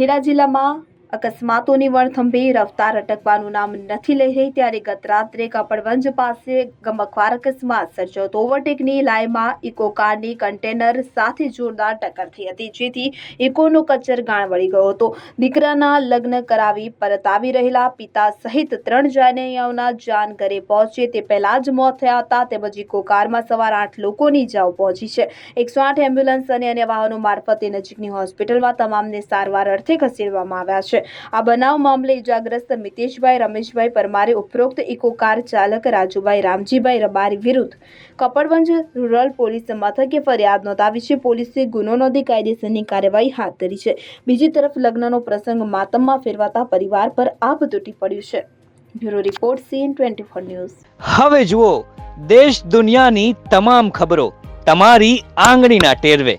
ખેડા જિલ્લામાં અકસ્માતોની વણથંભી, રફતાર અટકવાનું નામ નથી લઈ રહી ત્યારે ગત રાત્રે કપડવંજ પાસે ગમખવાર અકસ્માત સર્જાયો તો ઓવરટેકની લાઇમાં ઇકો કારની કન્ટેનર સાથે જોરદાર ટક્કર થઈ હતી, જેથી ઇકોનો કચર ગાણ વળી ગયો હતો. દીકરાના લગ્ન કરાવી પરત આવી રહેલા પિતા સહિત ત્રણ જાનૈયાઓના જાન ઘરે પહોંચે. તે પહેલા જ મોત થયા હતા. તેમજ ઇકો કારમાં સવાર આઠ લોકોની જાવ પહોંચી છે. એકસો આઠ એમ્બ્યુલન્સ અને અન્ય વાહનો મારફતે નજીકની હોસ્પિટલમાં તમામને સારવાર અર્થે ખસેડવામાં આવ્યા આ બનાવ મામલે ઇજાગ્રસ્ત મિતેશભાઈ, રમેશભાઈ પરમારે ઉપરોક્ત ઇકો કાર ચાલક રાજુભાઈ રામજીભાઈ રબારી વિરુદ્ધ કપડવંજ રૂરલ પોલીસ મથકે ફરિયાદ નોંધાવી છે. પોલીસે ગુનો નોંધી કાયદેસરની કાર્યવાહી હાથ ધરી છે. બીજી તરફ લગ્નનો પ્રસંગ માતમમાં ફેરવાતા પરિવાર પર આભ તૂટી પડ્યું છે. Bureau report CN twenty four news. હવે જુઓ, દેશ દુનિયાની તમામ ખબરો તમારી આંગળીના ટેરવે.